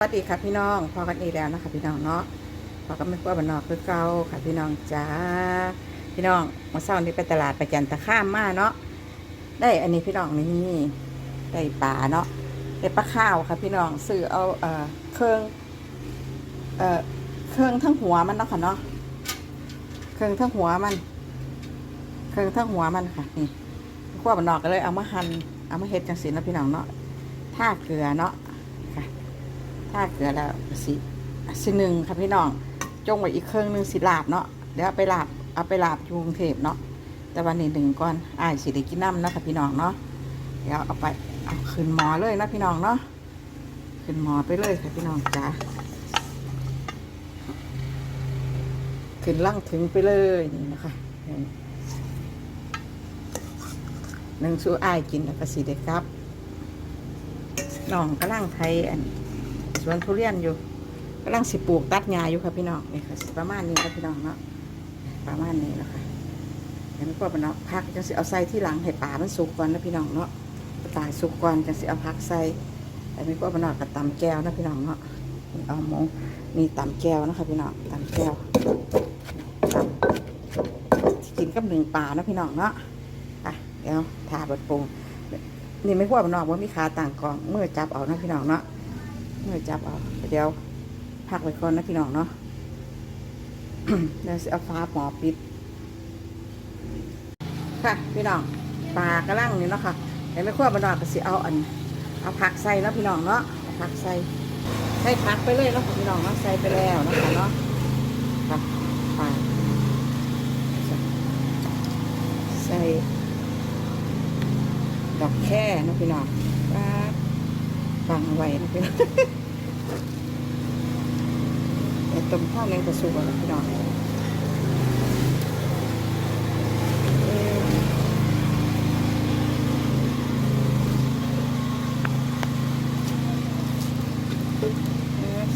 สวัสดีค่ะพี่น้องพอกันอีกแล้วนะคะพี่น้องเนาะพอกันไม่กลัวบันนอกคือเก่าค่ะพี่น้องจ้าพี่น้องมาเช้านี้ไปตลาดประจันตะข้ามมาเนาะได้อันนี้พี่น้องนี่ได้ปลาเนาะได้ปลาข้าวค่ะพี่น้องซื้อเอาเอ่อเครื่องเอ่อเครื่องทั้งหัวมันเนาะค่ะเนาะเครื่องทั้งหัวมัน เครื่องทั้งหัวมันค่ะนี่กลัวบันนอกก็เลยเอามาหั่นเอามาเฮ็ดจังสีนะพี่น้องเนาะท่าเกลือเนาะ ถ้าเกลือแล้วสิสิหนึ่งค่ะพี่น้องจงไว้อีกเครื่องหนึงสิลาบเนาะเดี๋ยวเอาไปลาบเอาไปลาบกรุงเทพเนาะแต่วันนี้หนึ่งก่อนอ้ายสิได้กินน้ำนะค่ะพี่น้องเนาะเดี๋ยวเอาไปเอาขึ้นหมอเลยนะพี่น้องเนาะขึ้นหมอไปเลยค่ะพี่น้องจ้าขึ้นล่างถึงไปเลยนี่นะคะหนึ่งสู้อ้ายกินแล้วก็สิได้ครับน้องกำลังไทยอัน สวนทุเรียนอยู่กำลังสิปลูกตัดหญ้าอยู่ค่ะพี่น้องนี่ค่ะประมาณนี้ค่ะพี่น้องเนาะประมาณนี้แล้วค่ะเดี๋ยวมันก็เป็นเนาะพักจังสิเอาใส่ที่หลังให้ป่ามันสุกก่อนนะพี่น้องเนาะป่าสุกก่อนจังสิเอาพักใส่แต่ไม่ก็เป็นเนาะกับตำแก้วนะพี่น้องเนาะเอามูนี่ตำแก้วนะคะพี่น้องตำแก้วกินกับหนึ่งป่านะพี่น้องเนาะอะเดี๋ยวทาบดปรุงนี่ไม่พวกมันนอกว่ามีขาต่างกองเมื่อจับเอานะพี่น้องเนาะ มื่อจับเอาเดี๋ยวพักไว้ก่อนนะพี่น้องเนาะเดี๋ยวสิเอาฟ้าหมอปิด ค่ะพี่น้องปลากระลังนี่เนาะค่ะเห็นไหมขั้วบนดอกก็สิเอาอัน เอาผักใส่นะพี่น้องเนาะผักใส่ใส่ผักไปเลยเนาะพี่น้องเนาะใส่ไปแล้วนะคะเนาะค่ะปลาใส่ดอกแค่เนาะพี่น้องปลา ฟังไว้นะพี่น้องไอ้ต้มข้าวแมงกระสุกนะพี่น้อง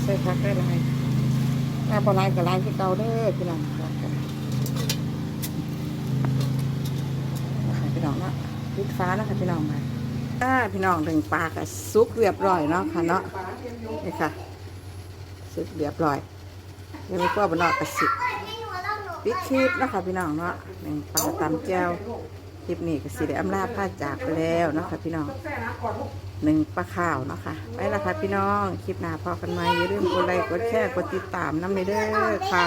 ใส่ผักได้ไรถ้าปลาไหลกับไหลที่เก่าเด้อพี่น้องพี่น้องเนะพิดฟ้านะค่ะพี่น้องมา อ่าพี่น้องถึงปลากะซุกเรียบร้อยเนาะค่ะเนาะนี่ค่ะซุกเรียบร้อยเดี๋ยวไม่ก็บนอกกระสิปิดคลิปนะคะพี่น้องเนาะหนึ่งปลาตำแก้วคลิปนี้ก็สิได้อำลาผ้าจากไปแล้วเนาะค่ะพี่น้องหนึ่งปลาข้าวเนาะค่ะไปละค่ะพี่น้องคลิปหน้าพอกันไหมอย่าลืมกดไลค์กดแชร์กดติดตามน้ำในเด้อค่ะ